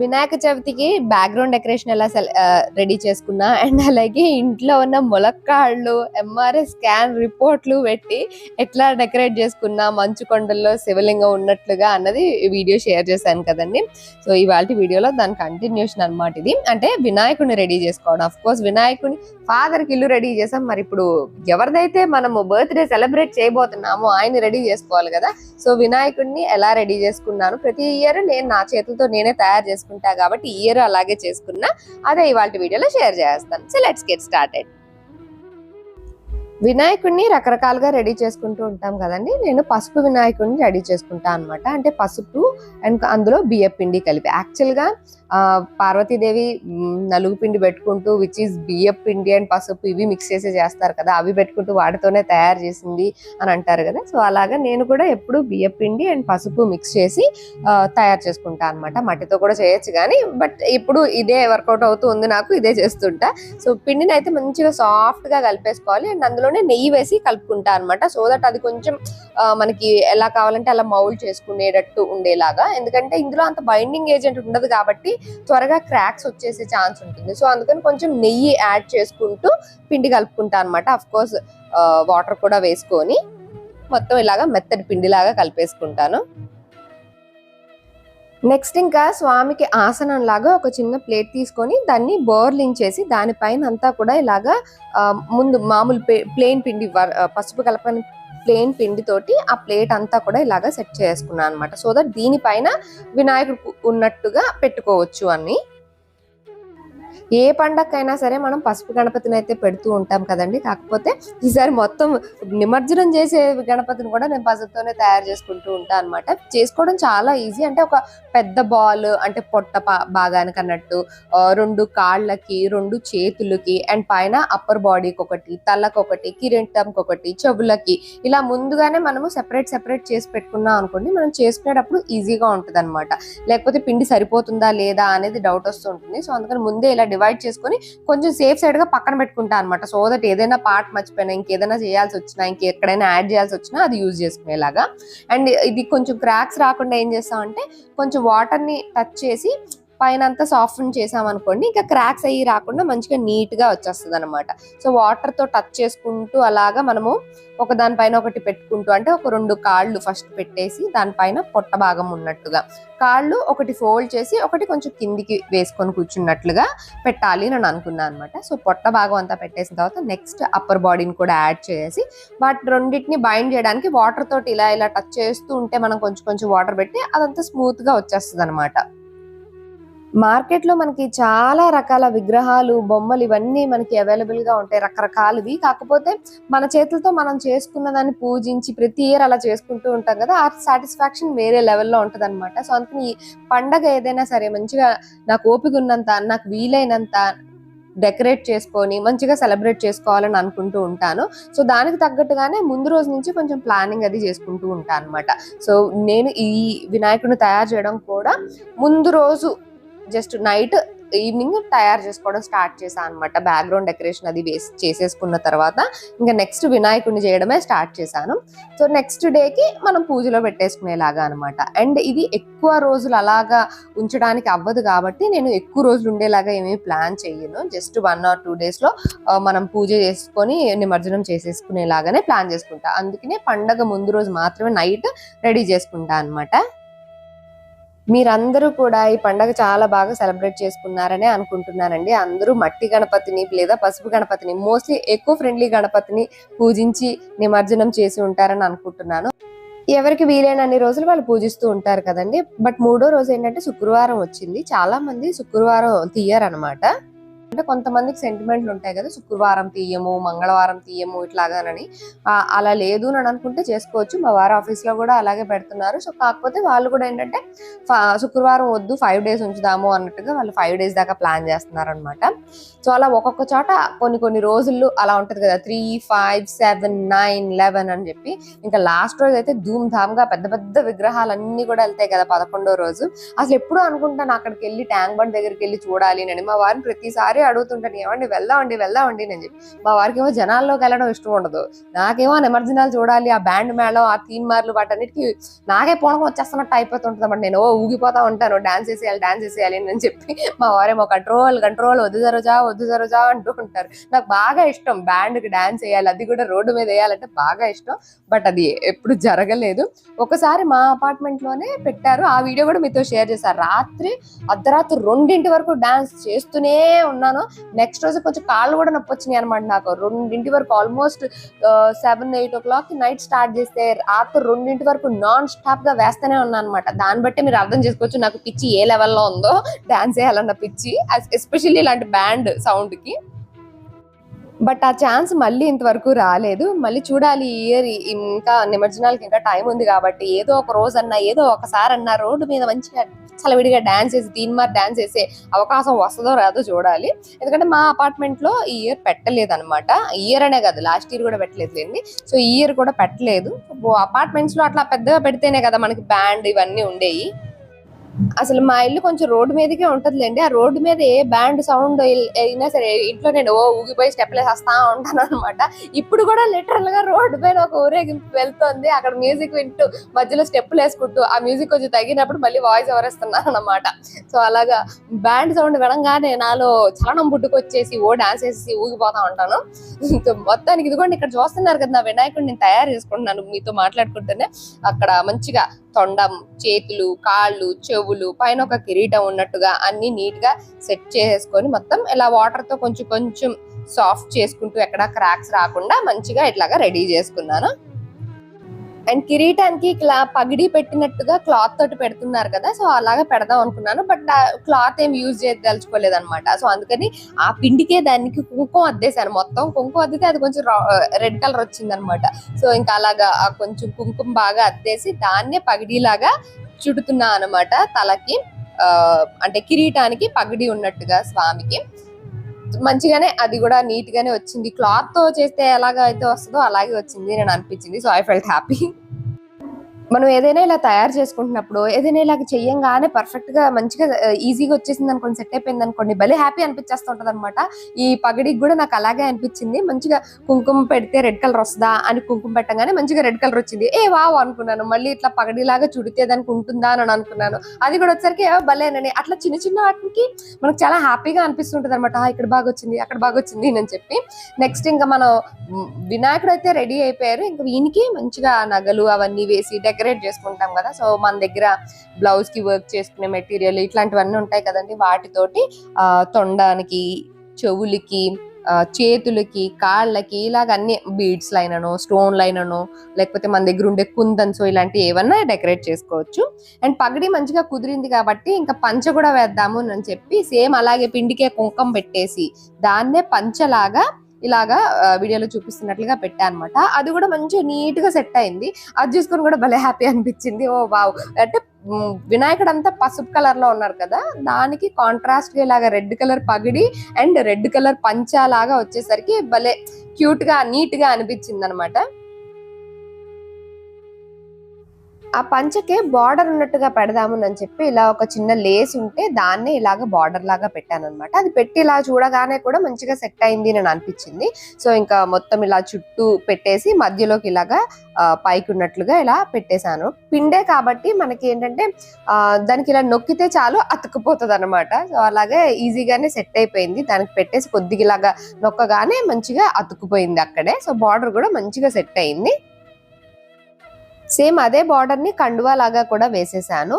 వినాయక చవితికి background decoration ఎలా ready చేసుకున్నా? అండ్ అలాగే ఇంట్లో ఉన్న ములక్కాళ్ళు ఎంఆర్ఐ స్కాన్ రిపోర్ట్లు పెట్టి ఎట్లా డెకరేట్ చేసుకున్నా? మంచు కొండల్లో శివలింగం ఉన్నట్లుగా అన్నది వీడియో షేర్ చేశాను కదండి. సో ఇవాళ వీడియోలో దాని కంటిన్యూషన్ అనమాట ఇది. అంటే వినాయకుడిని రెడీ చేసుకోవడం. అఫ్ కోర్స్ వినాయకుని ఫాదర్కి ఇల్లు రెడీ చేసాం మరి ఇప్పుడు ఎవరిదైతే మనము బర్త్డే సెలబ్రేట్ చేయబోతున్నామో ఆయన రెడీ చేసుకోవాలి కదా. సో వినాయకుడిని ఎలా రెడీ చేసుకున్నాను? ప్రతి ఇయర్ నేను నా చేతులతో నేనే తయారు చేసుకుంటా కాబట్టి ఇయర్ అలాగే చేసుకున్నా అదే ఇవాళ వీడియోలో షేర్ చేస్తాను. సో లెట్స్ గెట్ స్టార్టెడ్ వినాయకుడిని రకరకాలుగా రెడీ చేసుకుంటూ ఉంటాం కదండి. నేను పసుపు వినాయకుడిని రెడీ చేసుకుంటాను అనమాట అంటే పసుపు అండ్ అందులో బియ్య పిండి కలిపి. యాక్చువల్గా పార్వతీదేవి నలుగు పిండి పెట్టుకుంటూ విచ్ ఈస్ బియ్య పిండి అండ్ పసుపు ఇవి మిక్స్ చేసి చేస్తారు కదా. అవి పెట్టుకుంటూ వాటితోనే తయారు చేసింది అని అంటారు కదా. సో అలాగా నేను కూడా ఎప్పుడు బియ్య పిండి అండ్ పసుపు మిక్స్ చేసి తయారు చేసుకుంటా అనమాట మట్టితో కూడా చేయొచ్చు కానీ బట్ ఇప్పుడు ఇదే వర్కౌట్ అవుతూ ఉంది నాకు ఇదే చేస్తుంటా. సో పిండిని అయితే మంచిగా సాఫ్ట్గా కలిపేసుకోవాలి. అండ్ అందులో అందులోనే నెయ్యి వేసి కలుపుకుంటా అనమాట సో దట్ అది కొంచెం మనకి ఎలా కావాలంటే అలా మౌల్డ్ చేసుకునేటట్టు ఉండేలాగా. ఎందుకంటే ఇందులో అంత బైండింగ్ ఏజెంట్ ఉండదు కాబట్టి త్వరగా క్రాక్స్ వచ్చేసే ఛాన్స్ ఉంటుంది. సో అందుకని కొంచెం నెయ్యి యాడ్ చేసుకుంటూ పిండి కలుపుకుంటా అనమాట అఫ్ కోర్స్ వాటర్ కూడా వేసుకొని మొత్తం ఇలాగా మెత్తడి పిండిలాగా కలిపేసుకుంటాను. నెక్స్ట్ ఇంకా స్వామికి ఆసనం లాగా ఒక చిన్న ప్లేట్ తీసుకొని దాన్ని బోర్లించేసి దానిపైన అంతా కూడా ఇలాగా ముందు మామూలు ప్లేన్ పిండి వర్- పసుపు కలపని ప్లేన్ పిండితోటి ఆ ప్లేట్ అంతా కూడా ఇలాగా సెట్ చేసుకున్నాను అనమాట సో దట్ దీనిపైన వినాయకుడు ఉన్నట్టుగా పెట్టుకోవచ్చు అని ఏ పండగకైనా సరే మనం పసుపు గణపతిని అయితే పెడుతూ ఉంటాం కదండి. కాకపోతే ఈసారి మొత్తం నిమజ్జనం చేసే గణపతిని కూడా నేను పసుపుతోనే తయారు చేసుకుంటూ ఉంటాను అనమాట చేసుకోవడం చాలా ఈజీ. అంటే ఒక పెద్ద బాల్ అంటే పొట్ట పా- భాగానికి అన్నట్టు రెండు కాళ్ళకి రెండు చేతులకి అండ్ పైన అప్పర్ బాడీకి ఒకటి తలకు ఒకటి కిరీటంకి ఒకటి చెవులకి. ఇలా ముందుగానే మనము సెపరేట్ సెపరేట్ చేసి పెట్టుకున్నాం అనుకోండి మనం చేసుకునేటప్పుడు ఈజీగా ఉంటుంది అనమాట లేకపోతే పిండి సరిపోతుందా లేదా అనేది డౌట్ వస్తూ ఉంటుంది. సో అందుకని ముందే ఇలా డివైడ్ చేసుకొని కొంచెం సేఫ్ సైడ్గా పక్కన పెట్టుకుంటా అనమాట సో దట్ ఏదైనా పార్ట్ మర్చిపోయినా ఇంకేదైనా చేయాల్సి వచ్చినా ఇంకెక్కడైనా యాడ్ చేయాల్సి వచ్చినా అది యూజ్ చేసుకునేలాగా. అండ్ ఇది కొంచెం క్రాక్స్ రాకుండా ఏం చేస్తామంటే కొంచెం వాటర్ని టచ్ చేసి పైన అంతా సాఫ్ట్ చేసాం అనుకోండి ఇంకా క్రాక్స్ అయ్యి రాకుండా మంచిగా నీట్గా వచ్చేస్తుంది అనమాట సో వాటర్తో టచ్ చేసుకుంటూ అలాగా మనము ఒక దానిపైన ఒకటి పెట్టుకుంటూ అంటే ఒక రెండు కాళ్ళు ఫస్ట్ పెట్టేసి దానిపైన పొట్ట భాగం ఉన్నట్టుగా. కాళ్ళు ఒకటి ఫోల్డ్ చేసి ఒకటి కొంచెం కిందికి వేసుకొని కూర్చున్నట్లుగా పెట్టాలి అని అనుకున్నాను అనమాట సో పొట్ట భాగం అంతా పెట్టేసిన తర్వాత నెక్స్ట్ అప్పర్ బాడీని కూడా యాడ్ చేసి వాటి రెండింటిని బైండ్ చేయడానికి వాటర్ తోటి ఇలా ఇలా టచ్ చేస్తూ ఉంటే మనం కొంచెం కొంచెం వాటర్ పెట్టి అదంతా స్మూత్గా వచ్చేస్తుంది అనమాట మార్కెట్లో మనకి చాలా రకాల విగ్రహాలు బొమ్మలు ఇవన్నీ మనకి అవైలబుల్గా ఉంటాయి రకరకాలవి. కాకపోతే మన చేతులతో మనం చేసుకున్న దాన్ని పూజించి ప్రతి ఇయర్ అలా చేసుకుంటూ ఉంటాం కదా ఆ సాటిస్ఫాక్షన్ వేరే లెవెల్లో ఉంటుంది అనమాట సో అందుకని ఈ పండగ ఏదైనా సరే మంచిగా నాకు ఓపిక ఉన్నంత నాకు వీలైనంత డెకరేట్ చేసుకొని మంచిగా సెలబ్రేట్ చేసుకోవాలని అనుకుంటూ ఉంటాను. సో దానికి తగ్గట్టుగానే ముందు రోజు నుంచి కొంచెం ప్లానింగ్ అది చేసుకుంటూ ఉంటాను అనమాట సో నేను ఈ వినాయకుడిని తయారు చేయడం కూడా ముందు రోజు జస్ట్ నైట్ ఈవినింగ్ తయారు చేసుకోవడం స్టార్ట్ చేశాను అనమాట బ్యాక్గ్రౌండ్ డెకరేషన్ అది వేసి చేసేసుకున్న తర్వాత ఇంకా నెక్స్ట్ వినాయకుడిని చేయడమే స్టార్ట్ చేశాను. సో నెక్స్ట్ డేకి మనం పూజలో పెట్టేసుకునేలాగా అనమాట అండ్ ఇది ఎక్కువ రోజులు అలాగా ఉంచడానికి అవ్వదు కాబట్టి నేను ఎక్కువ రోజులు ఉండేలాగా ఏమీ ప్లాన్ చేయను జస్ట్ వన్ ఆర్ టూ డేస్లో మనం పూజ చేసుకొని నిమజ్జనం చేసేసుకునేలాగానే ప్లాన్ చేసుకుంటా. అందుకనే పండగ ముందు రోజు మాత్రమే నైట్ రెడీ చేసుకుంటా అనమాట మీరందరూ కూడా ఈ పండగ చాలా బాగా సెలబ్రేట్ చేసుకున్నారనే అనుకుంటున్నానండి. అందరూ మట్టి గణపతిని లేదా పసుపు గణపతిని మోస్ట్లీ ఎక్కువ ఫ్రెండ్లీ గణపతిని పూజించి నిమజ్జనం చేసి ఉంటారని అనుకుంటున్నాను. ఎవరికి వీలైనన్ని రోజులు వాళ్ళు పూజిస్తూ ఉంటారు కదండి. బట్ మూడో రోజు ఏంటంటే శుక్రవారం వచ్చింది. చాలా మంది శుక్రవారం తీయరనమాట. అంటే కొంతమందికి సెంటిమెంట్లు ఉంటాయి కదా శుక్రవారం తీయము మంగళవారం తీయము ఇట్లాగానని. అలా లేదు అని అనుకుంటే చేసుకోవచ్చు. మా వారి ఆఫీస్లో కూడా అలాగే పెడుతున్నారు. సో కాకపోతే వాళ్ళు కూడా ఏంటంటే ఫ- శుక్రవారం వద్దు ఫైవ్ డేస్ ఉంచుదాము అన్నట్టుగా వాళ్ళు ఫైవ్ డేస్ దాకా ప్లాన్ చేస్తున్నారు అనమాట సో అలా ఒక్కొక్క చోట కొన్ని కొన్ని రోజులు అలా ఉంటది కదా three five seven nine eleven అని చెప్పి. ఇంకా లాస్ట్ రోజు అయితే ధూమ్ ధామ్గా పెద్ద పెద్ద విగ్రహాలన్నీ కూడా వెళ్తాయి కదా పదకొండో రోజు. అసలు ఎప్పుడు అనుకుంటాను అక్కడికి వెళ్ళి ట్యాంక్ బండ్ దగ్గరికి వెళ్ళి చూడాలి అని. మా వారిని ప్రతిసారి మరీ అడుగుతుంటాను ఏమండి? వెళ్దామండి వెళ్దామండి నేను చెప్పి. మా వారికి ఏమో జనాల్లోకి వెళ్ళడం ఇష్టం ఉండదు. నాకేమో నిమజ్జనాలు చూడాలి ఆ బ్యాండ్ మేళం ఆ తీన్ మార్లు వాటన్నిటికి నాకే పోనకం వచ్చేస్తున్నట్టు అయిపోతుంటుంది అన్నమాట నేను ఓ ఊగిపోతా ఉంటాను. డాన్స్ చేసేయాలి డాన్స్ చేసేయాలి అని చెప్పి. మా వారేమో కంట్రోల్ కంట్రోల్ వద్దు జరుజా వద్దు జరుజా అంటూ ఉంటారు. నాకు బాగా ఇష్టం బ్యాండ్కి డాన్స్ వేయాలి అది కూడా రోడ్డు మీద వేయాలంటే బాగా ఇష్టం. బట్ అది ఎప్పుడు జరగలేదు. ఒకసారి మా అపార్ట్మెంట్లోనే పెట్టారు. ఆ వీడియో కూడా మీతో షేర్ చేశారు రాత్రి అర్ధరాత్రి రెండింటి వరకు డాన్స్ చేస్తూనే ఉన్నాను నెక్స్ట్ రోజు కొంచెం కాళ్ళు కూడా నొప్పి వచ్చినాయి అనమాట నాకు. రెండింటి వరకు almost seven eight o'clock night start చేస్తే రాత్రి రెండింటి వరకు నాన్ స్టాప్గా వేస్తూనే ఉన్నాను అనమాట దాన్ని బట్టి మీరు అర్థం చేసుకోవచ్చు నాకు పిచ్చి ఏ లెవెల్లో ఉందో. డాన్స్ చేయాలన్న పిచ్చి. ఎస్పెషల్లీ ఇలాంటి బ్యాండ్ సౌండ్కి. బట్ ఆ ఛాన్స్ మళ్ళీ ఇంతవరకు రాలేదు. మళ్ళీ చూడాలి ఈ ఇయర్ ఇంకా నిమజ్జనాలకి ఇంకా టైం ఉంది కాబట్టి ఏదో ఒక రోజు అన్నా ఏదో ఒకసారి అన్నా రోడ్డు మీద మంచిగా చలవిడిగా డాన్స్ చేసి తీన్మార్ డాన్స్ చేసే అవకాశం వస్తుందో రాదో చూడాలి. ఎందుకంటే మా అపార్ట్మెంట్లో ఈ ఇయర్ పెట్టలేదు అనమాట ఇయర్ అనే కాదు లాస్ట్ ఇయర్ కూడా పెట్టలేదులేండి సో ఈ ఇయర్ కూడా పెట్టలేదు. అపార్ట్మెంట్స్లో అట్లా పెద్దగా పెడితేనే కదా మనకి బ్యాండ్ ఇవన్నీ ఉండేవి అసలు మా ఇల్లు కొంచెం రోడ్డు మీదకే ఉంటదిలేండి. ఆ రోడ్డు మీద ఏ బ్యాండ్ సౌండ్ అయినా సరే ఇంట్లో నేను ఓ ఊగిపోయి స్టెప్లు వేసేస్తా ఉంటాను అనమాట. ఇప్పుడు కూడా లిటరల్గా రోడ్డు పైన ఒక ఊరేగింపు వెళ్తుంది. అక్కడ మ్యూజిక్ వింటూ మధ్యలో స్టెప్లు వేసుకుంటూ ఆ మ్యూజిక్ కొంచెం తగినప్పుడు మళ్ళీ వాయిస్ ఎవరేస్తున్నాను అనమాట. సో అలాగా బ్యాండ్ సౌండ్ వినంగానే నాలో చలనం పుట్టుకొచ్చేసి ఓ డాన్స్ వేసి ఊగిపోతా ఉంటాను. మొత్తానికి ఇదిగోండి ఇక్కడ చూస్తున్నారు కదా నా వినాయకుడిని నేను తయారు చేసుకుంటున్నాను మీతో మాట్లాడుకుంటేనే. అక్కడ మంచిగా తొండం చేతులు కాళ్ళు చెవులు పైన ఒక కిరీటం ఉన్నట్టుగా అన్ని నీట్గా సెట్ చేసుకొని మొత్తం ఇలా వాటర్తో కొంచెం కొంచెం సాఫ్ట్ చేసుకుంటూ ఎక్కడ క్రాక్స్ రాకుండా మంచిగా ఇట్లాగా రెడీ చేసుకున్నాను. అండ్ కిరీటానికి ఇట్లా పగిడి పెట్టినట్టుగా క్లాత్ తోటి పెడుతున్నారు కదా సో అలాగా పెడదాం అనుకున్నాను. బట్ క్లాత్ ఏం యూజ్ చేయదలుచుకోలేదు అనమాట సో అందుకని ఆ పిండికే దానికి కుంకుమ అద్దేశాను. మొత్తం కుంకుమ అద్దితే అది కొంచెం రెడ్ కలర్ వచ్చింది అనమాట సో ఇంకా అలాగా కొంచెం కుంకుమ బాగా అద్దేసి దాన్నే పగిడిలాగా చుడుతున్నా అనమాట తలకి. అంటే కిరీటానికి పగిడి ఉన్నట్టుగా స్వామికి. మంచిగానే అది కూడా నీట్ గానే వచ్చింది. క్లాత్తో చేస్తే ఎలాగ అయితే వస్తుందో అలాగే వచ్చింది నేను అనిపించింది. సో ఐ ఫెల్ట్ హ్యాపీ మనం ఏదైనా ఇలా తయారు చేసుకుంటున్నప్పుడు ఏదైనా ఇలా చెయ్యంగానే పర్ఫెక్ట్గా మంచిగా ఈజీగా వచ్చేసింది అనుకోండి సెట్ అయిపోయింది అనుకోండి భలే హ్యాపీ అనిపించేస్తూ ఉంటది అనమాట ఈ పగడికి కూడా నాకు అలాగే అనిపించింది. మంచిగా కుంకుమ పెడితే రెడ్ కలర్ వస్తుందా అని కుంకుమ పెట్టగానే మంచిగా రెడ్ కలర్ వచ్చింది. ఏ వావ్ అనుకున్నాను. మళ్ళీ ఇట్లా పగడిలాగా చుడితే దానికి ఉంటుందా అని అనుకున్నాను. అది కూడా వచ్చరికి భలేనని అట్లా చిన్న చిన్న వాటికి మనకు చాలా హ్యాపీగా అనిపిస్తుంటది అనమాట ఇక్కడ బాగా వచ్చింది అక్కడ బాగా వచ్చింది అని చెప్పి. నెక్స్ట్ ఇంకా మనం వినాయకుడు అయితే రెడీ అయిపోయారు. ఇంకా వీనికి మంచిగా నగలు అవన్నీ వేసి డెకరేట్ చేసుకుంటాం కదా. సో మన దగ్గర బ్లౌజ్కి వర్క్ చేసుకునే మెటీరియల్ ఇట్లాంటివన్నీ ఉంటాయి కదండి. వాటితోటి ఆ తొండానికి చెవులకి చేతులకి కాళ్ళకి ఇలాగ అన్ని బీడ్స్ లైనను స్టోన్ లైనను లేకపోతే మన దగ్గర ఉండే కుందన్సో ఇలాంటివి ఏమన్నా డెకరేట్ చేసుకోవచ్చు. అండ్ పగడి మంచిగా కుదిరింది కాబట్టి ఇంకా పంచ కూడా వేద్దాము అని చెప్పి సేమ్ అలాగే పిండికే కుంకం పెట్టేసి దాన్నే పంచలాగా ఇలాగా వీడియోలో చూపిస్తున్నట్లుగా పెట్టా అనమాట అది కూడా మంచిగా నీట్గా సెట్ అయింది. అది చూసుకొని కూడా భలే హ్యాపీ అనిపించింది. Oh wow. అంటే వినాయకుడు అంతా పసుపు కలర్లో ఉన్నారు కదా దానికి కాంట్రాస్ట్గా ఇలాగా రెడ్ కలర్ పగిడి అండ్ రెడ్ కలర్ పంచా లాగా వచ్చేసరికి భలే క్యూట్గా నీట్గా అనిపించింది అనమాట ఆ పంచకే బార్డర్ ఉన్నట్టుగా పెడదాము అని చెప్పి ఇలా ఒక చిన్న లేస్ ఉంటే దాన్ని ఇలాగ బార్డర్ లాగా పెట్టాను అనమాట అది పెట్టి ఇలా చూడగానే కూడా మంచిగా సెట్ అయింది అని అనిపించింది. సో ఇంకా మొత్తం ఇలా చుట్టూ పెట్టేసి మధ్యలోకి ఇలాగా పైకి ఉన్నట్లుగా ఇలా పెట్టేశాను. పిండే కాబట్టి మనకి ఏంటంటే దానికి ఇలా నొక్కితే చాలు అతుక్కుపోతుంది అనమాట సో అలాగే ఈజీగానే సెట్ అయిపోయింది. దానికి పెట్టేసి కొద్దిగా ఇలాగా నొక్కగానే మంచిగా అతుక్కుపోయింది అక్కడే. సో బార్డర్ కూడా మంచిగా సెట్ అయింది. సేమ్ అదే బార్డర్ని కండువా లాగా కూడా వేసేసాను.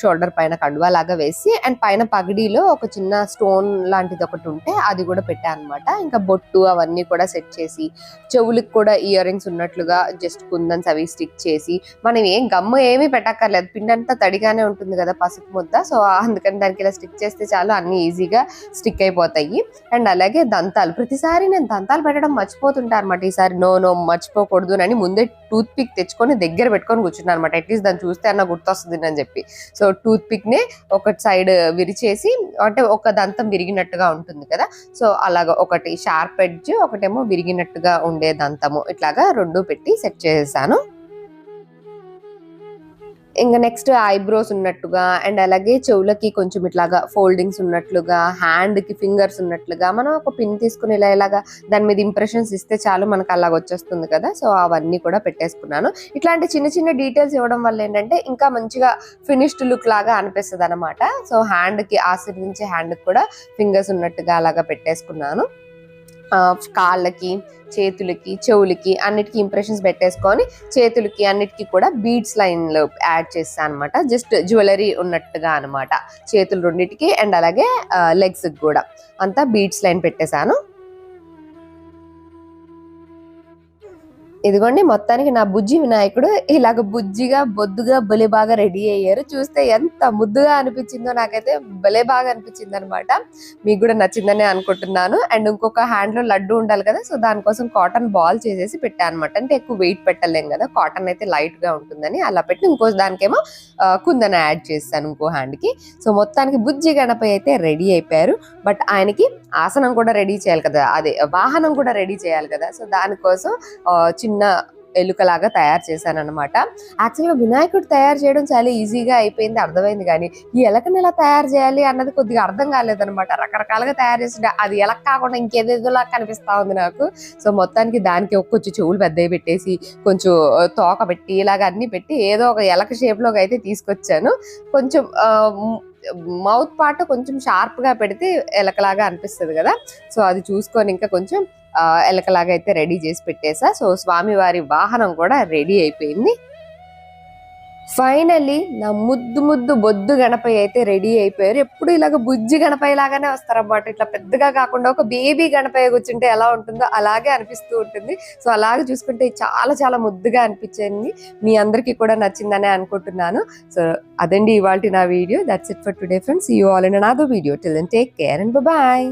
షోల్డర్ పైన కండువా లాగా వేసి అండ్ పైన పగిడిలో ఒక చిన్న స్టోన్ లాంటిది ఒకటి ఉంటే అది కూడా పెట్టాను అనమాట ఇంకా బొట్టు అవన్నీ కూడా సెట్ చేసి చెవులకు కూడా ఇయర్ రింగ్స్ ఉన్నట్లుగా జస్ట్ కుందన్స్ అవి స్టిక్ చేసి మనం ఏం గమ్ము ఏమీ పెట్టక్కర్లేదు. పిండి అంతా తడిగానే ఉంటుంది కదా పసుపు ముద్ద. సో అందుకని దానికి ఇలా స్టిక్ చేస్తే చాలు అన్ని ఈజీగా స్టిక్ అయిపోతాయి. అండ్ అలాగే దంతాలు. ప్రతిసారి నేను దంతాలు పెట్టడం మర్చిపోతుంటా అనమాట ఈసారి నో నో మర్చిపోకూడదు అని ముందే టూత్ పిక్ తెచ్చుకొని దగ్గర పెట్టుకొని కూర్చున్నాను అనమాట అట్లీస్ట్ దాన్ని చూస్తే అన్న గుర్తొస్తుంది అని చెప్పి. సో టూత్ పిక్ ఒకటి ఒక సైడ్ విరిచేసి అంటే ఒక దంతం విరిగినట్టుగా ఉంటుంది కదా. సో అలాగా ఒకటి షార్ప్ ఎడ్జ్ ఒకటేమో విరిగినట్టుగా ఉండే దంతము. ఇట్లాగా రెండు పెట్టి సెట్ చేసేసాను. ఇంకా నెక్స్ట్ ఐబ్రోస్ ఉన్నట్టుగా అండ్ అలాగే చెవులకి కొంచెం ఇట్లాగా ఫోల్డింగ్స్ ఉన్నట్లుగా హ్యాండ్కి ఫింగర్స్ ఉన్నట్లుగా మనం ఒక పిన్ తీసుకుని ఇలా ఇలాగా దాని మీద ఇంప్రెషన్స్ ఇస్తే చాలు మనకు అలాగ వచ్చేస్తుంది కదా. సో అవన్నీ కూడా పెట్టేసుకున్నాను. ఇట్లాంటి చిన్న చిన్న డీటెయిల్స్ ఇవ్వడం వల్ల ఏంటంటే ఇంకా మంచిగా ఫినిష్డ్ లుక్ లాగా అనిపిస్తుంది అనమాట సో హ్యాండ్కి హ్యాండ్కి హ్యాండ్ కూడా ఫింగర్స్ ఉన్నట్టుగా అలాగా పెట్టేసుకున్నాను. కాళ్ళకి చేతులకి చెవులకి అన్నిటికీ ఇంప్రెషన్స్ పెట్టేసుకొని చేతులకి అన్నిటికీ కూడా బీడ్స్ లైన్లో యాడ్ చేస్తాను అనమాట జస్ట్ జ్యువెలరీ ఉన్నట్టుగా అనమాట చేతులు రెండింటికి అండ్ అలాగే లెగ్స్కి కూడా. అంతా బీడ్స్ లైన్ పెట్టేశాను. ఇదిగోండి మొత్తానికి నా బుజ్జి వినాయకుడు ఇలాగ బుజ్జిగా బొద్దుగా భలే బాగా రెడీ అయ్యారు. చూస్తే ఎంత ముద్దుగా అనిపించిందో నాకైతే భలే బాగా అనిపించింది అనమాట మీకు కూడా నచ్చిందని అనుకుంటున్నాను. అండ్ ఇంకొక హ్యాండ్లో లడ్డు ఉండాలి కదా సో దానికోసం కాటన్ బాల్ చేసేసి పెట్టాను అనమాట అంటే ఎక్కువ వెయిట్ పెట్టలేం కదా కాటన్ అయితే లైట్గా ఉంటుందని అలా పెట్టి ఇంకో దానికేమో కుందని కుందన యాడ్ చేస్తాను ఇంకో హ్యాండ్కి సో మొత్తానికి బుజ్జి గణపతి అయితే రెడీ అయిపోయారు. బట్ ఆయనకి ఆసనం కూడా రెడీ చేయాలి కదా అదే వాహనం కూడా రెడీ చేయాలి కదా సో దానికోసం చిన్న చిన్న ఎలుకలాగా తయారు చేశాను అనమాట యాక్చువల్గా వినాయకుడు తయారు చేయడం చాలా ఈజీగా అయిపోయింది అర్థమైంది కానీ ఈ ఎలకని ఎలా తయారు చేయాలి అన్నది కొద్దిగా అర్థం కాలేదనమాట రకరకాలుగా తయారు చేసి అది ఎలక కాకుండా ఇంకేదేదోలా కనిపిస్తా ఉంది నాకు. సో మొత్తానికి దానికి ఒక్కొచ్చి కొంచెం చెవులు పెద్దవి పెట్టేసి కొంచెం తోక పెట్టి ఇలాగ అన్ని పెట్టి ఏదో ఒక ఎలక షేప్లోకి అయితే తీసుకొచ్చాను. కొంచెం మౌత్ పార్ట్ కొంచెం షార్ప్గా పెడితే ఎలకలాగా అనిపిస్తుంది కదా. సో అది చూసుకొని ఇంకా కొంచెం ఎలకలాగా అయితే రెడీ చేసి పెట్టేశా సో స్వామివారి వాహనం కూడా రెడీ అయిపోయింది. ఫైనల్లీ నా ముద్దు ముద్దు బొద్దు గణపయ్య అయితే రెడీ అయిపోయారు. ఎప్పుడు ఇలాగ బుజ్జి గణపయ్య లాగానే వస్తారన్నమాట. ఇట్లా పెద్దగా కాకుండా ఒక బేబీ గణపయ్య కూర్చుంటే ఎలా ఉంటుందో అలాగే అనిపిస్తూ ఉంటుంది. సో అలాగే చూసుకుంటే చాలా చాలా ముద్దుగా అనిపించింది. మీ అందరికీ కూడా నచ్చిందనే అనుకుంటున్నాను. సో అదండి ఇవాళ నా video. That's it for today friends you all in another video till take care and bye